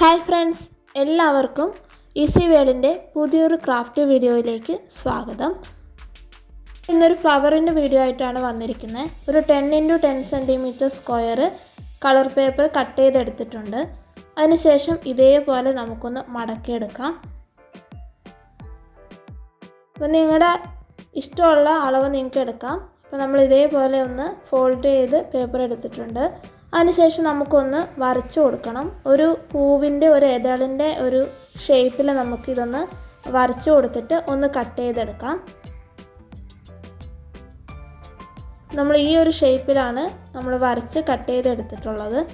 Hi friends എല്ലാവർക്കും easy വേൾഡിന്റെ പുതിയൊരു ക്രാഫ്റ്റ് വീഡിയോയിലേക്ക് സ്വാഗതം. ഇന്നൊരു ഫ്ലവറിന്റെ വീഡിയോ ആയിട്ടാണ് വന്നിരിക്കുന്നത്. ഒരു ten into ten centimetre square colour paper cut ചെയ്തെടുത്തിട്ടുണ്ട്. അതിനുശേഷം ഇതേപോലെ നമുക്കൊന്ന് മടക്കിയെടുക്കാം. അപ്പോൾ നിങ്ങളുടെ ഇഷ്ടമുള്ള അളവ് നിങ്ങൾക്ക് എടുക്കാം. അപ്പോൾ നമ്മൾ ഇതേപോലെ ഒന്ന് ഫോൾഡ് ചെയ്ത് പേപ്പർ എടുത്തിട്ടുണ്ട്. അതിനുശേഷം നമുക്കൊന്ന് വരച്ചു കൊടുക്കണം. ഒരു പൂവിന്റെ ഒരു ഇതളിന്റെ ഒരു ഷേപ്പിൽ നമുക്കിതൊന്ന് വരച്ചു കൊടുത്തിട്ട് ഒന്ന് കട്ട് ചെയ്തെടുക്കാം. നമ്മൾ ഈ ഒരു ഷേപ്പിലാണ് നമ്മൾ വരച്ച് കട്ട് ചെയ്തെടുത്തിട്ടുള്ളത്.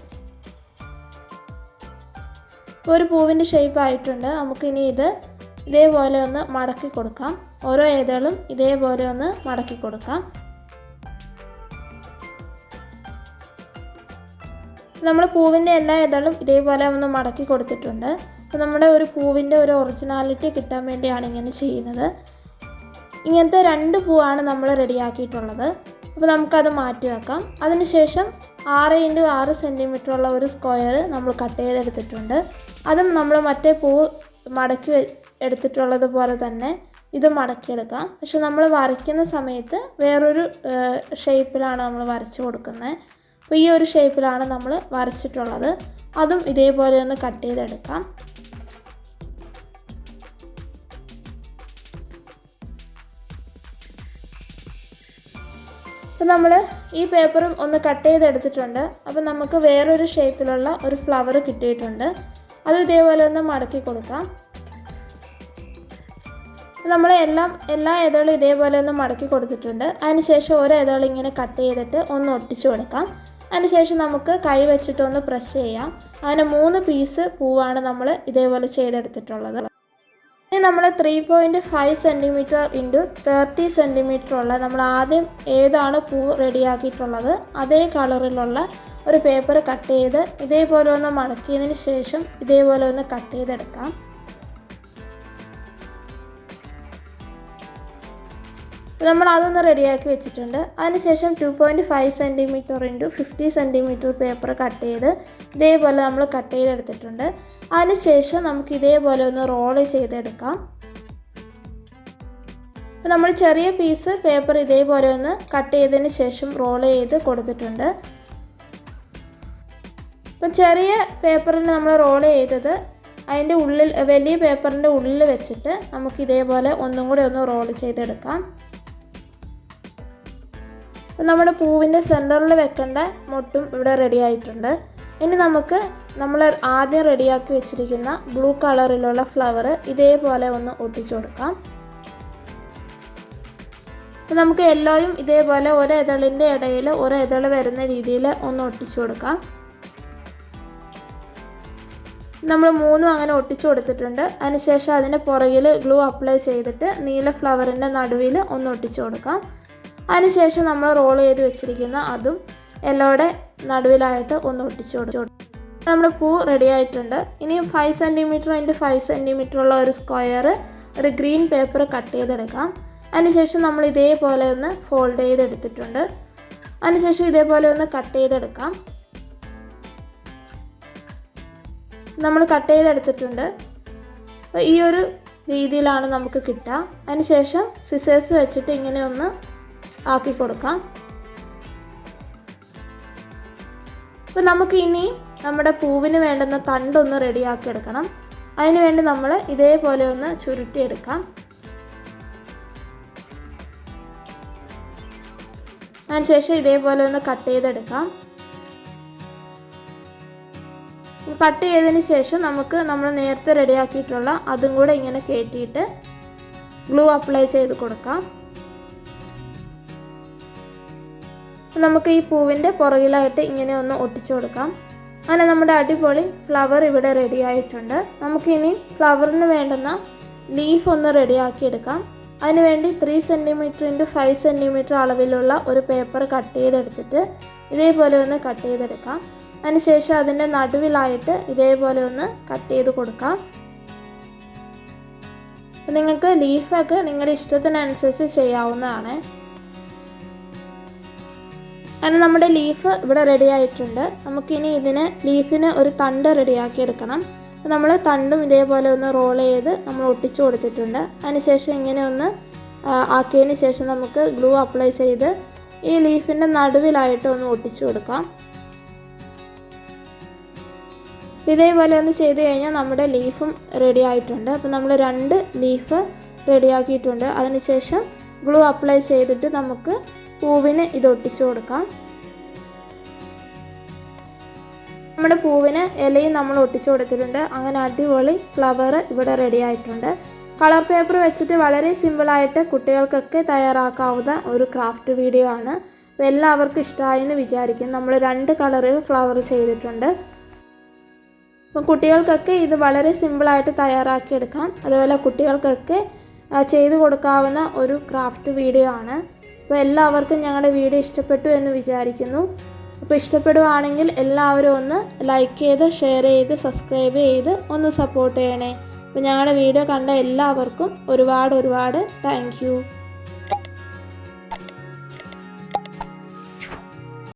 ഒരു പൂവിന്റെ ഷേപ്പ് ആയിട്ടുണ്ട്. നമുക്കിനി ഇത് ഇതേപോലെ ഒന്ന് മടക്കി കൊടുക്കാം. ഓരോ ഏതളും ഇതേപോലെ ഒന്ന് മടക്കി കൊടുക്കാം. നമ്മൾ പൂവിന്റെ എല്ലാ ഇതളും ഇതേപോലെ ഒന്ന് മടക്കി കൊടുത്തിട്ടുണ്ട്. അപ്പോൾ നമ്മുടെ ഒരു പൂവിന്റെ ഒരു ഒറിജിനാലിറ്റി കിട്ടാൻ വേണ്ടിയാണ് ഇങ്ങനെ ചെയ്യുന്നത്. ഇങ്ങനത്തെ രണ്ട് പൂവാണ് നമ്മൾ റെഡിയാക്കിയിട്ടുള്ളത്. അപ്പോൾ നമുക്കത് മാറ്റി വെക്കാം. അതിനുശേഷം ആറ് ഇന്റു ആറ് സെന്റിമീറ്റർ ഉള്ള ഒരു സ്ക്വയർ നമ്മൾ കട്ട് ചെയ്തെടുത്തിട്ടുണ്ട്. അതും നമ്മൾ മറ്റേ പൂവ് മടക്കി എടുത്തിട്ടുള്ളത് പോലെ തന്നെ ഇത് മടക്കിയെടുക്കാം. പക്ഷെ നമ്മൾ വരയ്ക്കുന്ന സമയത്ത് വേറൊരു ഷേപ്പിലാണ് നമ്മൾ വരച്ച് കൊടുക്കുന്നത്. അപ്പോൾ ഈ ഒരു ഷേപ്പിലാണ് നമ്മൾ വരച്ചിട്ടുള്ളത്. അതും ഇതേപോലെ ഒന്ന് കട്ട് ചെയ്തെടുക്കാം. അപ്പോൾ നമ്മൾ ഈ പേപ്പറും ഒന്ന് കട്ട് ചെയ്തെടുത്തിട്ടുണ്ട്. അപ്പോൾ നമുക്ക് വേറൊരു ഷേപ്പിലുള്ള ഒരു ഫ്ലവർ കിട്ടിയിട്ടുണ്ട്. അത് ഇതേപോലെ ഒന്ന് മടക്കി കൊടുക്കാം. നമ്മൾ എല്ലാം എല്ലാ ഇതളും ഇതേപോലെ ഒന്ന് മടക്കി കൊടുത്തിട്ടുണ്ട്. അതിനുശേഷം ഓരോ ഇതളും ഇങ്ങനെ കട്ട് ചെയ്തിട്ട് ഒന്ന് ഒട്ടിച്ചു കൊടുക്കാം. അതിനുശേഷം നമുക്ക് കൈ വെച്ചിട്ടൊന്ന് പ്രസ് ചെയ്യാം. അങ്ങനെ മൂന്ന് പീസ് പൂവാണ് നമ്മൾ ഇതേപോലെ ചെയ്തെടുത്തിട്ടുള്ളത്. ഇനി നമ്മൾ three point five centimetre into thirty centimetre ഉള്ള നമ്മൾ ആദ്യം ഏതാണ് പൂ റെഡിയാക്കിയിട്ടുള്ളത് അതേ കളറിലുള്ള ഒരു പേപ്പർ കട്ട് ചെയ്ത് ഇതേപോലെ ഒന്ന് മടക്കിയതിന് ശേഷം ഇതേപോലെ ഒന്ന് കട്ട് ചെയ്തെടുക്കാം. നമ്മൾ അതൊന്ന് റെഡിയാക്കി വെച്ചിട്ടുണ്ട്. അതിനുശേഷം two point five centimetre into fifty centimetre paper cut ചെയ്ത് ഇതേപോലെ നമ്മൾ കട്ട് ചെയ്തെടുത്തിട്ടുണ്ട്. അതിനുശേഷം നമുക്ക് ഇതേപോലെ ഒന്ന് റോൾ ചെയ്തെടുക്കാം. അപ്പോൾ നമ്മൾ ചെറിയ പീസ് പേപ്പർ ഇതേപോലെ ഒന്ന് കട്ട് ചെയ്തതിന് ശേഷം റോൾ ചെയ്ത് കൊടുത്തിട്ടുണ്ട്. അപ്പം ചെറിയ പേപ്പറിൽ നമ്മൾ റോൾ ചെയ്തത് അതിന്റെ ഉള്ളിൽ വലിയ പേപ്പറിന്റെ ഉള്ളിൽ വെച്ചിട്ട് നമുക്ക് ഇതേപോലെ ഒന്നും കൂടി ഒന്ന് റോൾ ചെയ്തെടുക്കാം. നമ്മുടെ പൂവിന്റെ സെന്ററിൽ വെക്കേണ്ട മുട്ടും ഇവിടെ റെഡി ആയിട്ടുണ്ട്. ഇനി നമുക്ക് നമ്മൾ ആദ്യം റെഡിയാക്കി വെച്ചിരിക്കുന്ന ബ്ലൂ കളറിലുള്ള ഫ്ലവർ ഇതേപോലെ ഒന്ന് ഒട്ടിച്ചു കൊടുക്കാം. അപ്പം നമുക്ക് യെല്ലോയും ഇതേപോലെ ഒരു ഇതളിന്റെ ഇടയിൽ ഒരു ഇതൾ വരുന്ന രീതിയിൽ ഒന്ന് ഒട്ടിച്ചു കൊടുക്കാം. നമ്മൾ മൂന്നും അങ്ങനെ ഒട്ടിച്ചു കൊടുത്തിട്ടുണ്ട്. അതിനുശേഷം അതിന്റെ പുറകിൽ ഗ്ലൂ അപ്ലൈ ചെയ്തിട്ട് നീല ഫ്ലവറിന്റെ നടുവിൽ ഒന്ന് ഒട്ടിച്ചു കൊടുക്കാം. അതിനുശേഷം നമ്മൾ റോൾ ചെയ്ത് വെച്ചിരിക്കുന്ന അതും എല്ലോടെ നടുവിലായിട്ട് ഒന്ന് ഒട്ടിച്ചു കൊടുത്തു നമ്മുടെ പൂ റെഡി ആയിട്ടുണ്ട്. ഇനി five centimetre into five centimetre ഉള്ള ഒരു സ്ക്വയർ ഒരു ഗ്രീൻ പേപ്പർ കട്ട് ചെയ്തെടുക്കാം. അതിനുശേഷം നമ്മൾ ഇതേപോലെ ഒന്ന് ഫോൾഡ് ചെയ്തെടുത്തിട്ടുണ്ട്. അതിനുശേഷം ഇതേപോലെ ഒന്ന് കട്ട് ചെയ്തെടുക്കാം. നമ്മൾ കട്ട് ചെയ്തെടുത്തിട്ടുണ്ട്. ഈ ഒരു രീതിയിലാണ് നമുക്ക് കിട്ടുക. അതിനുശേഷം സിസേഴ്സ് വെച്ചിട്ട് ഇങ്ങനെ ഒന്ന് ആക്കി കൊടുക്കാം. അപ്പം നമുക്ക് ഇനി നമ്മുടെ പൂവിന് വേണ്ടുന്ന തണ്ടൊന്ന് റെഡിയാക്കി എടുക്കണം. അതിന് വേണ്ടി നമ്മൾ ഇതേപോലെ ഒന്ന് ചുരുട്ടിയെടുക്കാം. അതിനുശേഷം ഇതേപോലെ ഒന്ന് കട്ട് ചെയ്തെടുക്കാം. കട്ട് ചെയ്തതിന് ശേഷം നമുക്ക് നമ്മൾ നേരത്തെ റെഡിയാക്കിയിട്ടുള്ള അതും കൂടെ ഇങ്ങനെ കയറ്റിയിട്ട് ഗ്ലൂ അപ്ലൈ ചെയ്ത് കൊടുക്കാം. നമുക്ക് ഈ പൂവിന്റെ പുറകിലായിട്ട് ഇങ്ങനെ ഒന്ന് ഒട്ടിച്ചു കൊടുക്കാം. അങ്ങനെ നമ്മുടെ അടിപൊളി ഫ്ലവർ ഇവിടെ റെഡി ആയിട്ടുണ്ട്. നമുക്കിനി ഫ്ലവറിന് വേണ്ടുന്ന ലീഫ് ഒന്ന് റെഡിയാക്കി എടുക്കാം. അതിനുവേണ്ടി three centimetre into five centimetre അളവിലുള്ള ഒരു പേപ്പർ കട്ട് ചെയ്തെടുത്തിട്ട് ഇതേപോലെ ഒന്ന് കട്ട് ചെയ്തെടുക്കാം. അതിനുശേഷം അതിന്റെ നടുവിലായിട്ട് ഇതേപോലെ ഒന്ന് കട്ട് ചെയ്ത് കൊടുക്കാം. നിങ്ങൾക്ക് ലീഫൊക്കെ നിങ്ങളുടെ ഇഷ്ടത്തിനനുസരിച്ച് ചെയ്യാവുന്നതാണ്. അങ്ങനെ നമ്മുടെ ലീഫ് ഇവിടെ റെഡി ആയിട്ടുണ്ട്. നമുക്കിനി ഇതിന് ലീഫിന് ഒരു തണ്ട് റെഡിയാക്കി എടുക്കണം. നമ്മൾ തണ്ടും ഇതേപോലെ ഒന്ന് റോൾ ചെയ്ത് നമ്മൾ ഒട്ടിച്ചു കൊടുത്തിട്ടുണ്ട്. അതിനുശേഷം ഇങ്ങനെ ഒന്ന് ആക്കിയതിന് ശേഷം നമുക്ക് ഗ്ലൂ അപ്ലൈ ചെയ്ത് ഈ ലീഫിന്റെ നടുവിലായിട്ട് ഒന്ന് ഒട്ടിച്ചു കൊടുക്കാം. ഇതേപോലെ ഒന്ന് ചെയ്ത് കഴിഞ്ഞാൽ നമ്മുടെ ലീഫും റെഡി ആയിട്ടുണ്ട്. അപ്പോൾ നമ്മൾ രണ്ട് ലീഫ് റെഡിയാക്കിയിട്ടുണ്ട് അതിനുശേഷം ഗ്ലൂ അപ്ലൈ ചെയ്തിട്ട് നമുക്ക് പൂവിന് ഇത് ഒട്ടിച്ചു കൊടുക്കാം. നമ്മുടെ പൂവിന് ഇലയും നമ്മൾ ഒട്ടിച്ചു കൊടുത്തിട്ടുണ്ട്. അങ്ങനെ അടിപൊളി ഫ്ലവർ ഇവിടെ റെഡി ആയിട്ടുണ്ട്. കളർ പേപ്പർ വെച്ചിട്ട് വളരെ സിമ്പിളായിട്ട് കുട്ടികൾക്കൊക്കെ തയ്യാറാക്കാവുന്ന ഒരു ക്രാഫ്റ്റ് വീഡിയോ ആണ്. അപ്പോൾ എല്ലാവർക്കും ഇഷ്ടമായി എന്ന് വിചാരിക്കും. നമ്മൾ രണ്ട് കളറിൽ ഫ്ലവർ ചെയ്തിട്ടുണ്ട്. അപ്പം കുട്ടികൾക്കൊക്കെ ഇത് വളരെ സിമ്പിളായിട്ട് തയ്യാറാക്കിയെടുക്കാം. അതുപോലെ കുട്ടികൾക്കൊക്കെ ചെയ്തു കൊടുക്കാവുന്ന ഒരു ക്രാഫ്റ്റ് വീഡിയോ ആണ്. അപ്പോൾ എല്ലാവർക്കും ഞങ്ങളുടെ വീഡിയോ ഇഷ്ടപ്പെട്ടു എന്ന് വിചാരിക്കുന്നു. അപ്പോൾ ഇഷ്ടപ്പെടുവാണെങ്കിൽ എല്ലാവരും ഒന്ന് ലൈക്ക് ചെയ്ത് ഷെയർ ചെയ്ത് സബ്സ്ക്രൈബ് ചെയ്ത് ഒന്ന് സപ്പോർട്ട് ചെയ്യണേ. അപ്പോൾ ഞങ്ങളുടെ വീഡിയോ കണ്ട എല്ലാവർക്കും ഒരുപാട് ഒരുപാട് താങ്ക്